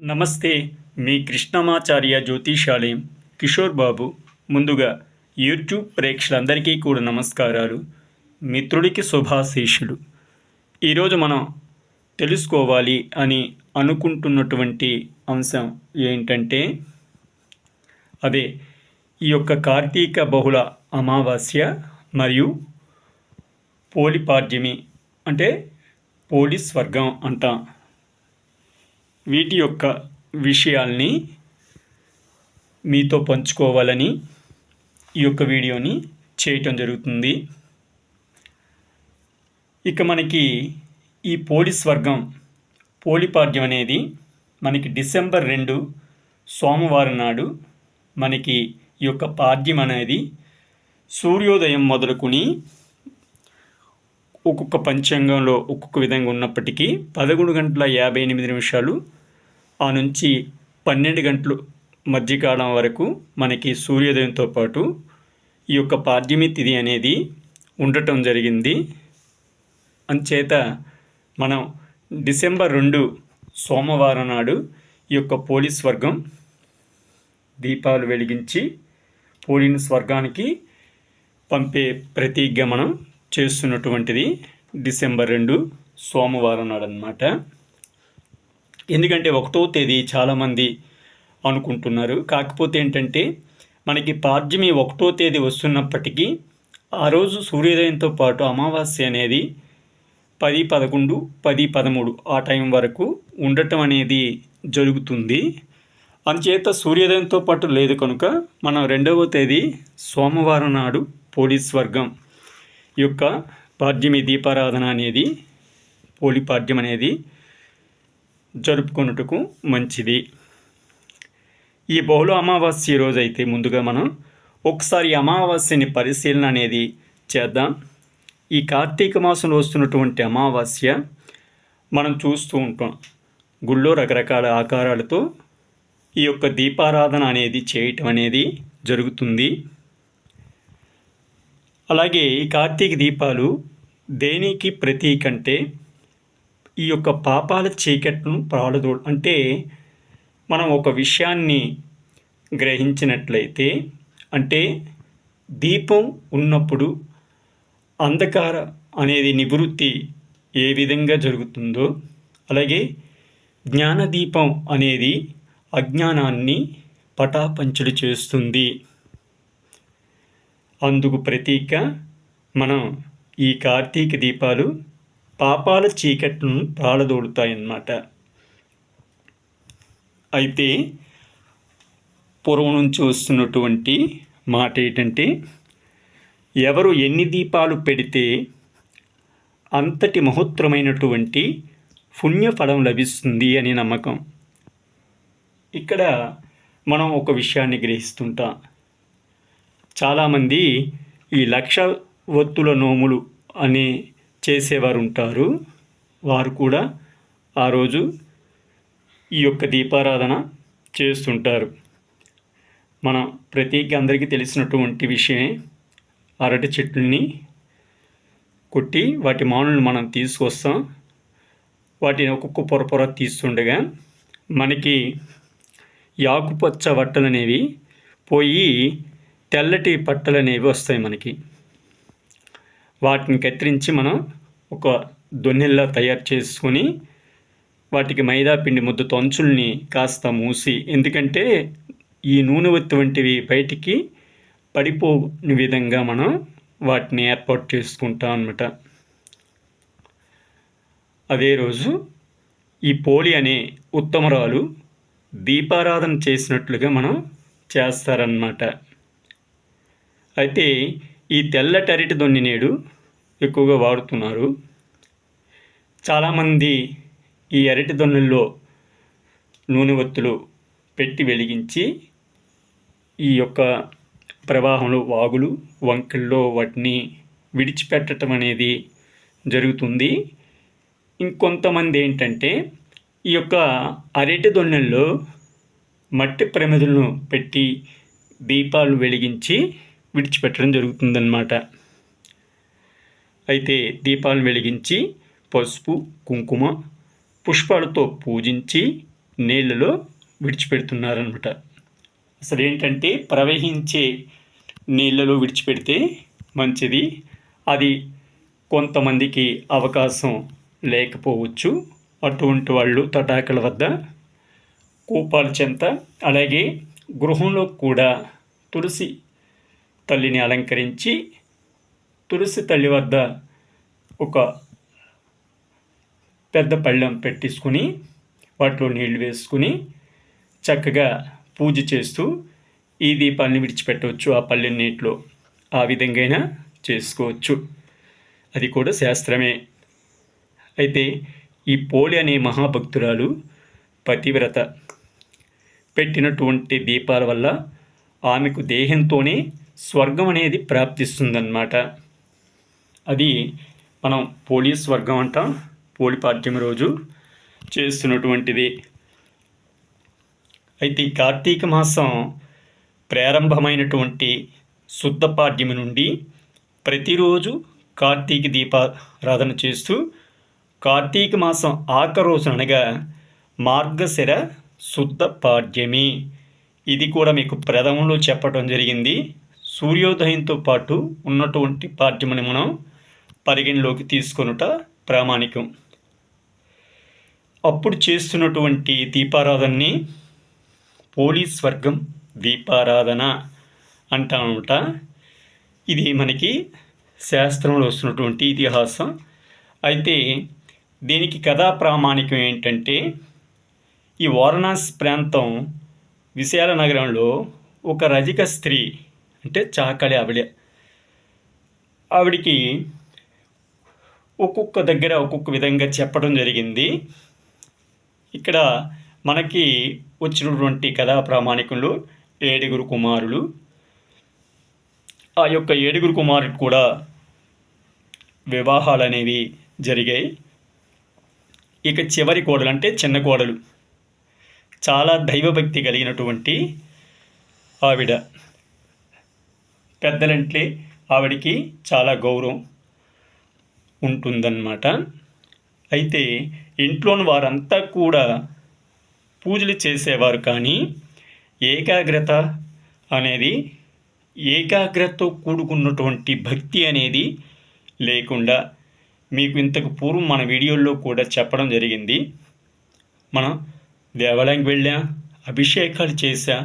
నమస్తే మీ కృష్ణమాచార్య జ్యోతిషాలయం కిషోర్ బాబు. ముందుగా యూట్యూబ్ ప్రేక్షకులందరికీ కూడా నమస్కారాలు. మిత్రుడికి శుభాశీషులు ఈరోజు మనం తెలుసుకోవాలి అని అనుకుంటున్నటువంటి అంశం ఏంటంటే అదే ఈ యొక్క కార్తీక బహుళ అమావాస్య మరియు పోలిపాడ్యమి అంటే పోలీస్ వర్గం అంటాం. వీటి యొక్క విషయాల్ని మీతో పంచుకోవాలని ఈ యొక్క వీడియోని చేయటం జరుగుతుంది. ఇక మనకి ఈ పోలీస్ వర్గం పోలిపాడ్యం అనేది మనకి డిసెంబర్ రెండు సోమవారం నాడు మనకి ఈ యొక్క పాడ్యం అనేది సూర్యోదయం మొదలుకొని ఒక్కొక్క పంచాంగంలో ఒక్కొక్క విధంగా ఉన్నప్పటికీ పదకొండు గంటల యాభై ఎనిమిది నిమిషాలు ఆ నుంచి పన్నెండు గంటలు మధ్యకాలం వరకు మనకి సూర్యోదయంతో పాటు ఈ యొక్క పాడ్యమి తిథి అనేది ఉండటం జరిగింది. అంచేత మనం డిసెంబర్ రెండు సోమవారం నాడు ఈ యొక్క పోలీస్ వర్గం దీపాలు వెలిగించి పోలీస్ స్వర్గానికి పంపే ప్రతిజ్ఞ మనం చేస్తున్నటువంటిది డిసెంబర్ రెండు సోమవారం నాడు ఎందుకంటే ఒకటో తేదీ చాలామంది అనుకుంటున్నారు. కాకపోతే ఏంటంటే మనకి పార్జమి ఒకటో తేదీ వస్తున్నప్పటికీ ఆ రోజు సూర్యోదయంతో పాటు అమావాస్య అనేది పది పదకొండు పది పదమూడు ఆ టైం వరకు ఉండటం అనేది జరుగుతుంది. అందుచేత సూర్యోదయంతో పాటు లేదు కనుక మనం రెండవ తేదీ సోమవారం నాడు పోలీస్ వర్గం ఈ యొక్క పాడ్యమి దీపారాధన అనేది పోలి పాడ్యం అనేది జరుపుకొనుటకు మంచిది. ఈ బహుళ అమావాస్య రోజు అయితే ముందుగా మనం ఒకసారి అమావాస్యని పరిశీలన అనేది చేద్దాం. ఈ కార్తీక మాసంలో వస్తున్నటువంటి అమావాస్య మనం చూస్తూ ఉంటాం. గుళ్ళో రకరకాల ఆకారాలతో ఈ యొక్క దీపారాధన అనేది చేయటం అనేది జరుగుతుంది. అలాగే ఈ కార్తీక దీపాలు దేనికి ప్రతీక అంటే ఈ యొక్క పాపాల చీకట్ను ప్రాలదో అంటే మనం ఒక విషయాన్ని గ్రహించినట్లయితే అంటే దీపం ఉన్నప్పుడు అంధకార అనేది నివృత్తి ఏ విధంగా జరుగుతుందో అలాగే జ్ఞానదీపం అనేది అజ్ఞానాన్ని పటాపంచులు చేస్తుంది. అందుకు ప్రతీక మనం ఈ కార్తీక దీపాలు పాపాల చీకట్లను పాలదోడుతాయన్నమాట అయితే పూర్వం నుంచి వస్తున్నటువంటి మాట ఏంటంటే ఎవరు ఎన్ని దీపాలు పెడితే అంతటి మహోత్తరమైనటువంటి పుణ్యఫలం లభిస్తుంది అని నమ్మకం. ఇక్కడ మనం ఒక విషయాన్ని గ్రహిస్తుంటాం. చాలామంది ఈ లక్ష ఒత్తుల నోములు అని చేసేవారు ఉంటారు వారు కూడా ఆ రోజు ఈ యొక్క దీపారాధన చేస్తుంటారు. మన ప్రతి అందరికీ తెలిసినటువంటి విషయమే అరటి చెట్లని కొట్టి వాటి మానులను మనం తీసుకొస్తాం. వాటిని ఒక్కొక్క పొర పొర తీస్తుండగా మనకి ఈ ఆకుపచ్చ బట్టలు అనేవి పోయి తెల్లటి పట్టలు అనేవి వస్తాయి మనకి. వాటిని కత్తిరించి మనం ఒక దొన్నెల్లా తయారు చేసుకొని వాటికి మైదా పిండి ముద్దతో అంచుల్ని కాస్త మూసి ఎందుకంటే ఈ నూనె ఒత్తి వంటివి బయటికి పడిపోని విధంగా మనం వాటిని ఏర్పాటు చేసుకుంటాం అనమాట అదే రోజు ఈ పోలి అనే ఉత్తమరాలు దీపారాధన చేసినట్లుగా మనం చేస్తారన్నమాట. అయితే ఈ తెల్లటి అరటి దొన్ని నేడు ఎక్కువగా వాడుతున్నారు. చాలామంది ఈ అరటి దొన్నుల్లో నూనె ఒత్తులు పెట్టి వెలిగించి ఈ యొక్క ప్రవాహంలో వాగులు వంకల్లో వాటిని విడిచిపెట్టడం అనేది జరుగుతుంది. ఇంకొంతమంది ఏంటంటే ఈ యొక్క అరటి దొన్నెల్లో మట్టి ప్రమిదలను పెట్టి దీపాలు వెలిగించి విడిచిపెట్టడం జరుగుతుందన్నమాట. అయితే దీపాలను వెలిగించి పసుపు కుంకుమ పుష్పాలతో పూజించి నీళ్ళలో విడిచిపెడుతున్నారనమాట అసలు ఏంటంటే ప్రవహించే నీళ్ళలో విడిచిపెడితే మంచిది. అది కొంతమందికి అవకాశం లేకపోవచ్చు. అటువంటి వాళ్ళు తటాకల వద్ద కూపాల చెంత అలాగే గృహంలో కూడా తులసి తల్లిని అలంకరించి తులసి తల్లి వద్ద ఒక పెద్ద పళ్ళెం పెట్టించుకుని వాటిలో నీళ్ళు వేసుకుని చక్కగా పూజ చేస్తూ ఈ దీపాన్ని విడిచిపెట్టవచ్చు ఆ పల్లె నీటిలో. ఆ విధంగా చేసుకోవచ్చు. అది కూడా శాస్త్రమే. అయితే ఈ పోలి అనే మహాభక్తురాలు పతివ్రత పెట్టినటువంటి దీపాల వల్ల ఆమెకు దేహంతోనే స్వర్గం అనేది ప్రాప్తిస్తుందన్నమాట. అది మనం పోలీ స్వర్గం అంటాం పోలిపాడ్యం రోజు చేస్తున్నటువంటిది. అయితే కార్తీక మాసం ప్రారంభమైనటువంటి శుద్ధ పాడ్యమి నుండి ప్రతిరోజు కార్తీక దీపారాధన చేస్తూ కార్తీక మాసం ఆఖరోజు రోజు అనగా మార్గశిర శుద్ధ పాడ్యమి. ఇది కూడా మీకు ప్రథమంలో చెప్పడం జరిగింది. సూర్యోదయంతో పాటు ఉన్నటువంటి పాఠ్యమని మనం పరిగణలోకి తీసుకొనుట ప్రామాణికం. అప్పుడు చేస్తున్నటువంటి దీపారాధనని పోలీస్ వర్గం దీపారాధన అంటామట ఇది మనకి శాస్త్రంలో వస్తున్నటువంటి ఇతిహాసం. అయితే దీనికి కథా ప్రామాణికం ఏంటంటే ఈ వారణాసి ప్రాంతం విశాల నగరంలో ఒక రజిక స్త్రీ అంటే చాకలి ఆవిడ. ఆవిడికి ఒక్కొక్క దగ్గర ఒక్కొక్క విధంగా చెప్పడం జరిగింది. ఇక్కడ మనకి వచ్చినటువంటి కథా ప్రామాణికంలో ఏడుగురు కుమారులు. ఆ యొక్క ఏడుగురు కుమారుడు కూడా వివాహాలు అనేవి జరిగాయి. ఇక చివరి కోడలు అంటే చిన్న కోడలు. చాలా దైవభక్తి కలిగినటువంటి ఆవిడ. పెద్దలంటే ఆవిడికి చాలా గౌరవం ఉంటుందన్నమాట. అయితే ఇంట్లోని వారంతా కూడా పూజలు చేసేవారు కానీ ఏకాగ్రత అనేది ఏకాగ్రతతో కూడుకున్నటువంటి భక్తి అనేది లేకుండా మీకు ఇంతకు పూర్వం మన వీడియోల్లో కూడా చెప్పడం జరిగింది. మనం దేవాలయానికి వెళ్ళా అభిషేకాలు చేశా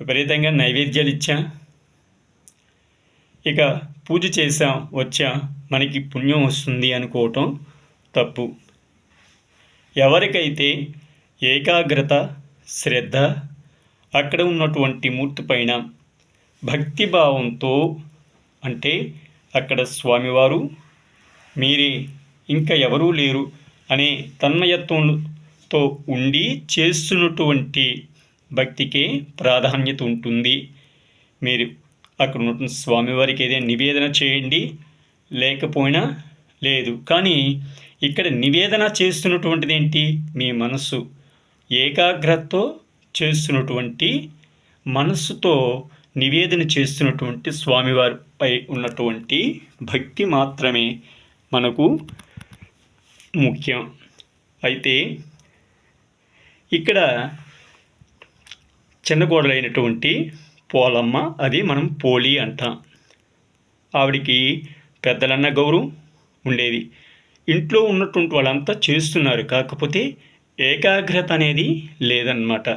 విపరీతంగా నైవేద్యాలు ఇచ్చా ఇక పూజ చేసాం వచ్చా. మనకి పుణ్యం వస్తుంది అనుకోవటం తప్పు. ఎవరికైతే ఏకాగ్రత శ్రద్ధ అక్కడ ఉన్నటువంటి మూర్తి పైన భక్తిభావంతో అంటే అక్కడ స్వామివారు మీరే ఇంకా ఎవరూ లేరు అనే తన్మయత్వంతో ఉండి చేస్తున్నటువంటి భక్తికే ప్రాధాన్యత ఉంటుంది. మీరు అక్కడ ఉన్న స్వామివారికి ఏదైనా నివేదన చేయండి లేకపోయినా లేదు. కానీ ఇక్కడ నివేదన చేస్తున్నటువంటిది ఏంటి? మీ మనస్సు. ఏకాగ్రతతో చేస్తున్నటువంటి మనస్సుతో నివేదన చేస్తున్నటువంటి స్వామివారిపై ఉన్నటువంటి భక్తి మాత్రమే మనకు ముఖ్యం. అయితే ఇక్కడ చిన్న గోడలైనటువంటి పోలమ్మ అది మనం పోలి అంటాం. ఆవిడికి పెద్దలన్న గౌరవం ఉండేది. ఇంట్లో ఉన్నటువంటి వాళ్ళంతా చేస్తున్నారు. కాకపోతే ఏకాగ్రత అనేది లేదన్నమాట.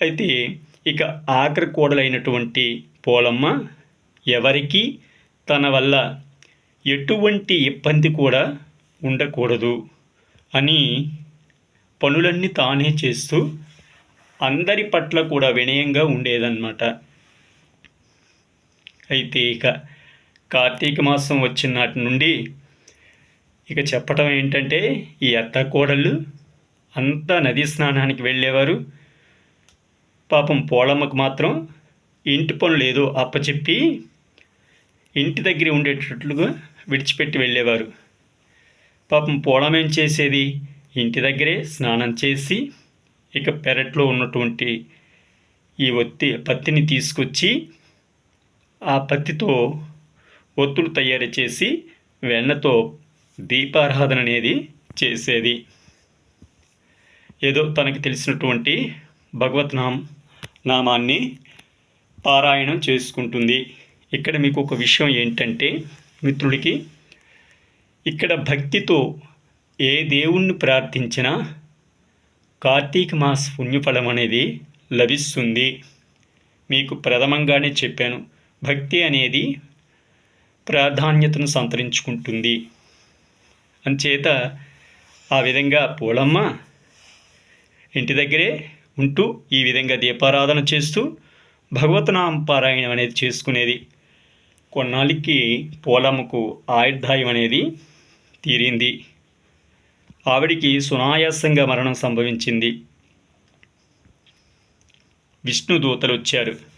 అయితే ఇక ఆఖరి కోడలైనటువంటి పోలమ్మ ఎవరికి తన వల్ల ఎటువంటి ఇబ్బంది కూడా ఉండకూడదు అని పనులన్నీ తానే చేస్తూ అందరి పట్ల కూడా వినయంగా ఉండేదన్నమాట. అయితే ఇక కార్తీక మాసం వచ్చిన నాటి నుండి ఇక చెప్పటం ఏంటంటే ఈ అత్త కోడళ్ళు అంతా నదీ స్నానానికి వెళ్ళేవారు. పాపం పోలమ్మకు మాత్రం ఇంటి పనులు ఏదో అప్పచెప్పి ఇంటి దగ్గర ఉండేటట్లుగా విడిచిపెట్టి వెళ్ళేవారు. పాపం పోలం ఏం చేసేది? ఇంటి దగ్గరే స్నానం చేసి ఇక పెరట్లో ఉన్నటువంటి ఈ ఒత్తి పత్తిని తీసుకొచ్చి ఆ పత్తితో ఒత్తులు తయారు చేసి వెన్నతో దీపారాధన అనేది చేసేది. ఏదో తనకి తెలిసినటువంటి భగవత్ నామ నామాన్ని పారాయణం చేసుకుంటుంది. ఇక్కడ మీకు ఒక విషయం ఏంటంటే మిత్రుడికి ఇక్కడ భక్తితో ఏ దేవుణ్ణి ప్రార్థించినా కార్తీక మాస పుణ్యఫలం అనేది లభిస్తుంది. మీకు ప్రథమంగానే చెప్పాను భక్తి అనేది ప్రాధాన్యతను సంతరించుకుంటుంది. అంచేత ఆ విధంగా పూలమ్మ ఇంటి దగ్గరే ఉంటూ ఈ విధంగా దీపారాధన చేస్తూ భగవతనామ పారాయణం అనేది చేసుకునేది. కొన్నాళ్ళకి పూలమ్మకు ఆయుర్దాయం అనేది తీరింది. ఆవిడికి సునాయాసంగా మరణం సంభవించింది. విష్ణు దూతలు వచ్చారు.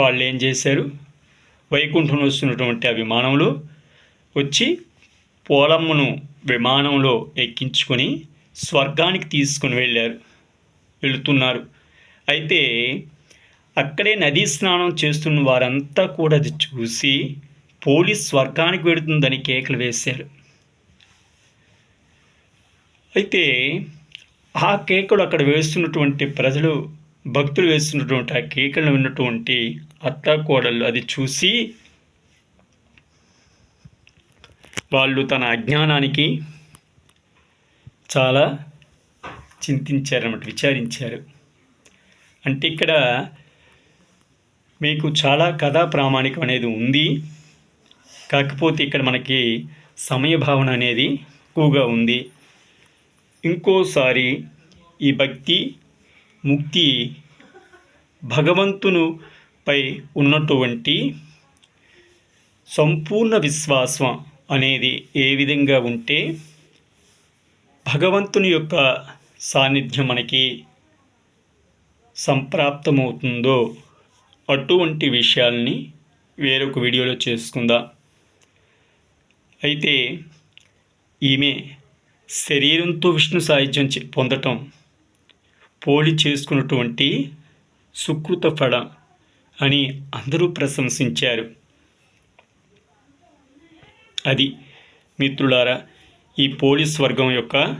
వాళ్ళు ఏం చేశారు? వైకుంఠం వస్తున్నటువంటి ఆ విమానంలో వచ్చి పోలమ్మను విమానంలో ఎక్కించుకొని స్వర్గానికి తీసుకుని వెళ్ళారు వెళుతున్నారు. అయితే అక్కడే నదీ స్నానం చేస్తున్న వారంతా కూడా అది చూసి పోలీస్ స్వర్గానికి వెడుతుందని కేకలు వేశారు. అయితే ఆ కేకలు అక్కడ వేస్తున్నటువంటి ప్రజలు భక్తులు వేస్తున్నటువంటి ఆ కేకలను విన్నటువంటి అత్తాకోడళ్ళు అది చూసి వాళ్ళు తన అజ్ఞానానికి చాలా చింతించారన్నమాట విచారించారు. అంటే ఇక్కడ మీకు చాలా కథా ప్రామాణికం అనేది ఉంది. కాకపోతే ఇక్కడ మనకి సమయభావన అనేది ఎక్కువగా ఉంది. ఇంకోసారి ఈ భక్తి ముక్తి భగవంతునిపై ఉన్నటువంటి సంపూర్ణ విశ్వాసం అనేది ఏ విధంగా ఉంటే భగవంతుని యొక్క సాన్నిధ్యం మనకి సంప్రాప్తమవుతుందో అటువంటి విషయాల్ని వేరొక వీడియోలో చేసుకుందాం. అయితే ఈమె శరీరంతో విష్ణు సాహిత్యం పొందటం పోలి చేసుకున్నటువంటి సుకృత ఫల అని అందరూ ప్రశంసించారు. అది మిత్రులారా ఈ పోలీస్ వర్గం యొక్క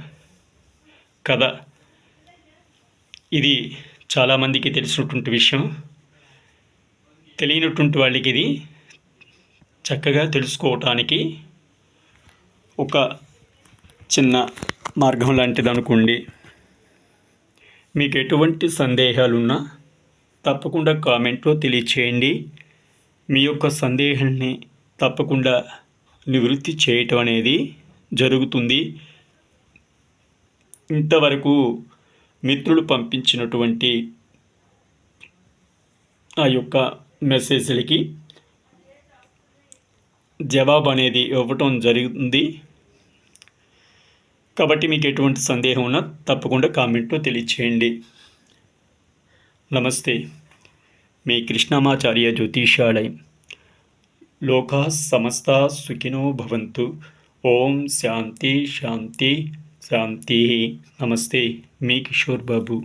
కథ. ఇది చాలామందికి తెలిసినటువంటి విషయం. తెలియనటువంటి వాళ్ళకి ఇది చక్కగా తెలుసుకోవటానికి ఒక చిన్న మార్గం లాంటిది అనుకోండి. మీకు ఎటువంటి సందేహాలున్నా తప్పకుండా కామెంట్లో తెలియచేయండి. మీ యొక్క సందేహాన్ని తప్పకుండా నివృత్తి చేయటం అనేది జరుగుతుంది. ఇంతవరకు మిత్రులు పంపించినటువంటి ఆ యొక్క మెసేజ్లకి జవాబు అనేది ఇవ్వటం జరుగుతుంది కాబట్టి మీకు ఎటువంటి సందేహం ఉన్నా తప్పకుండా కామెంట్లో తెలియచేయండి. నమస్తే మీ కృష్ణమాచార్య జ్యోతిషాలయం లోకా సమస్త సుఖినో భవంతు. ఓం శాంతి శాంతి శాంతి. నమస్తే మీ కిషోర్ బాబు.